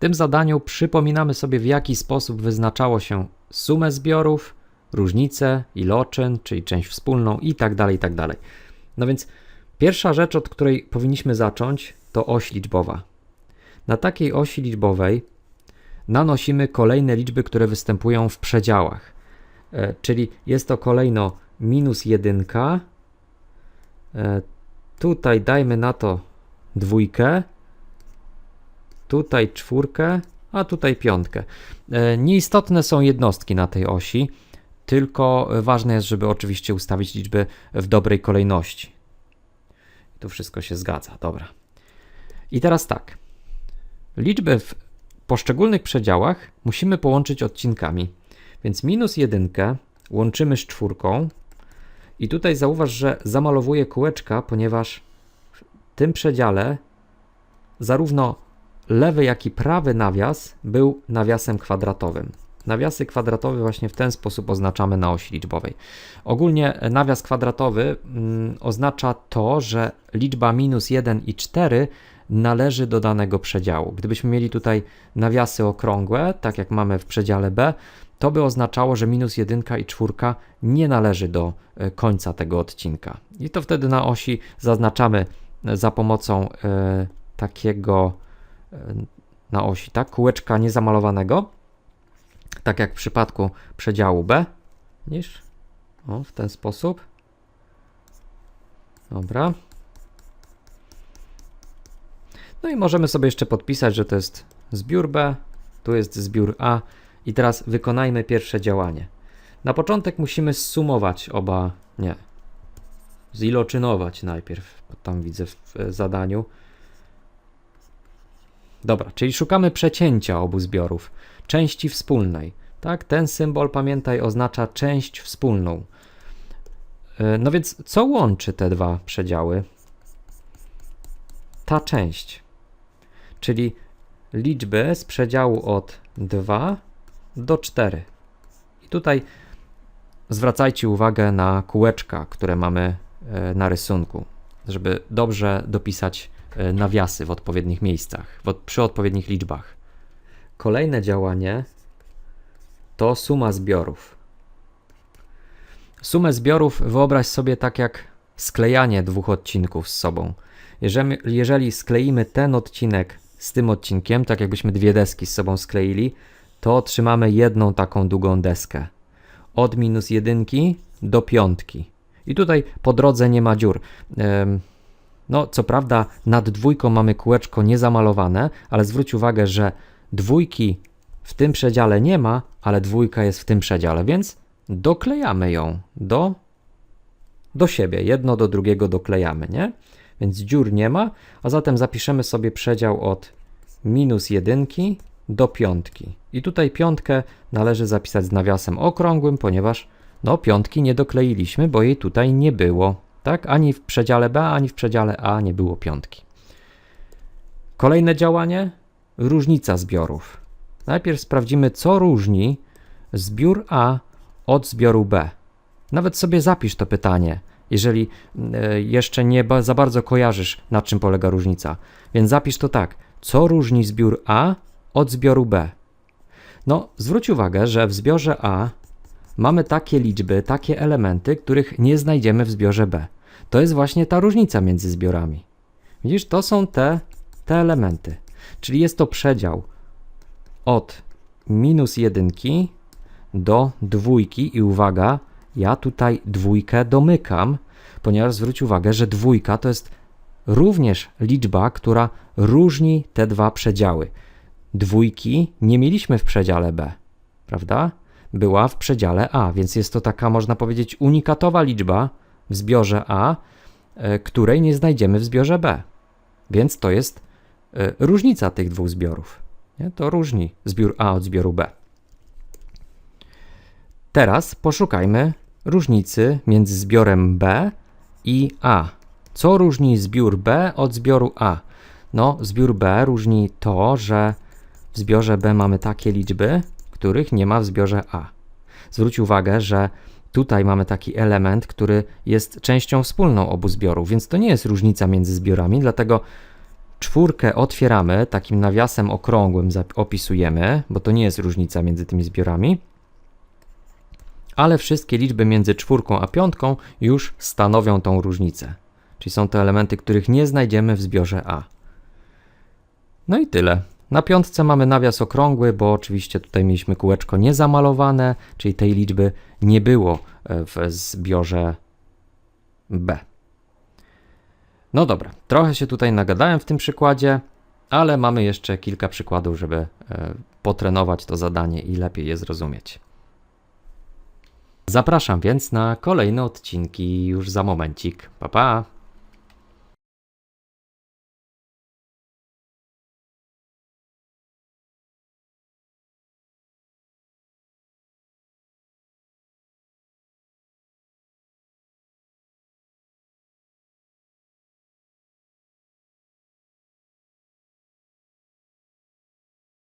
tym zadaniu przypominamy sobie, w jaki sposób wyznaczało się sumę zbiorów, różnicę, iloczyn, czyli część wspólną i tak dalej, i tak. No więc pierwsza rzecz, od której powinniśmy zacząć, to oś liczbowa. Na takiej osi liczbowej nanosimy kolejne liczby, które występują w przedziałach. E, czyli jest to kolejno minus jedynka. E, tutaj dajmy na to dwójkę. Tutaj czwórkę, a tutaj piątkę. E, Nieistotne są jednostki na tej osi, tylko ważne jest, żeby oczywiście ustawić liczby w dobrej kolejności. Tu wszystko się zgadza, dobra. I teraz tak. Liczby w poszczególnych przedziałach musimy połączyć odcinkami. Więc minus jedynkę łączymy z czwórką. I tutaj zauważ, że zamalowuję kółeczka, ponieważ w tym przedziale zarówno lewy, jak i prawy nawias był nawiasem kwadratowym. Nawiasy kwadratowe właśnie w ten sposób oznaczamy na osi liczbowej. Ogólnie nawias kwadratowy mm, oznacza to, że liczba minus 1 i 4 należy do danego przedziału. Gdybyśmy mieli tutaj nawiasy okrągłe, tak jak mamy w przedziale B, to by oznaczało, że minus 1 i 4 nie należy do e, końca tego odcinka. I to wtedy na osi zaznaczamy e, za pomocą e, takiego na osi, tak, kółeczka niezamalowanego, tak jak w przypadku przedziału B, niż o, w ten sposób. Dobra. No i możemy sobie jeszcze podpisać, że to jest zbiór B, tu jest zbiór A i teraz wykonajmy pierwsze działanie. Na początek musimy zsumować oba, nie, ziloczynować najpierw, bo tam widzę w zadaniu. Dobra, czyli szukamy przecięcia obu zbiorów, części wspólnej. Tak, ten symbol, pamiętaj, oznacza część wspólną. E, No więc co łączy te dwa przedziały? Ta część, czyli liczby z przedziału od 2 do 4. I tutaj zwracajcie uwagę na kółeczka, które mamy e, na rysunku, żeby dobrze dopisać nawiasy w odpowiednich miejscach, w przy odpowiednich liczbach. Kolejne działanie to suma zbiorów. Sumę zbiorów wyobraź sobie tak jak sklejanie dwóch odcinków z sobą. Jeżeli, jeżeli skleimy ten odcinek z tym odcinkiem, tak jakbyśmy dwie deski z sobą skleili, to otrzymamy jedną taką długą deskę. Od minus jedynki do piątki. I tutaj po drodze nie ma dziur. Ym, No, co prawda nad dwójką mamy kółeczko niezamalowane, ale zwróć uwagę, że dwójki w tym przedziale nie ma, ale dwójka jest w tym przedziale, więc doklejamy ją do, do siebie. Jedno do drugiego doklejamy, nie? Więc dziur nie ma, a zatem zapiszemy sobie przedział od minus jedynki do piątki. I tutaj piątkę należy zapisać z nawiasem okrągłym, ponieważ no piątki nie dokleiliśmy, bo jej tutaj nie było. Tak? Ani w przedziale B, ani w przedziale A nie było piątki. Kolejne działanie różnica zbiorów. Najpierw sprawdzimy, co różni zbiór A od zbioru B. Nawet sobie zapisz to pytanie, jeżeli e, jeszcze nie za bardzo kojarzysz, na czym polega różnica. Więc zapisz to tak: co różni zbiór A od zbioru B? No, zwróć uwagę, że w zbiorze A mamy takie liczby, takie elementy, których nie znajdziemy w zbiorze B. To jest właśnie ta różnica między zbiorami. Widzisz, to są te, te elementy. Czyli jest to przedział od minus jedynki do dwójki i uwaga, ja tutaj dwójkę domykam, ponieważ zwróć uwagę, że dwójka to jest również liczba, która różni te dwa przedziały. Dwójki nie mieliśmy w przedziale B, prawda? Była w przedziale A, więc jest to taka, można powiedzieć, unikatowa liczba w zbiorze A, e, której nie znajdziemy w zbiorze B. Więc to jest e, różnica tych dwóch zbiorów. To różni zbiór A od zbioru B. Teraz poszukajmy różnicy między zbiorem B i A. Co różni zbiór B od zbioru A? No, zbiór B różni to, że w zbiorze B mamy takie liczby, których nie ma w zbiorze A. Zwróć uwagę, że tutaj mamy taki element, który jest częścią wspólną obu zbiorów, więc to nie jest różnica między zbiorami, dlatego czwórkę otwieramy, takim nawiasem okrągłym opisujemy, bo to nie jest różnica między tymi zbiorami, ale wszystkie liczby między czwórką a piątką już stanowią tą różnicę. Czyli są to elementy, których nie znajdziemy w zbiorze A. No i tyle. Na piątce mamy nawias okrągły, bo oczywiście tutaj mieliśmy kółeczko niezamalowane, czyli tej liczby nie było e, w zbiorze B. No dobra, trochę się tutaj nagadałem w tym przykładzie, ale mamy jeszcze kilka przykładów, żeby e, potrenować to zadanie i lepiej je zrozumieć. Zapraszam więc na kolejne odcinki już za momencik. Pa pa!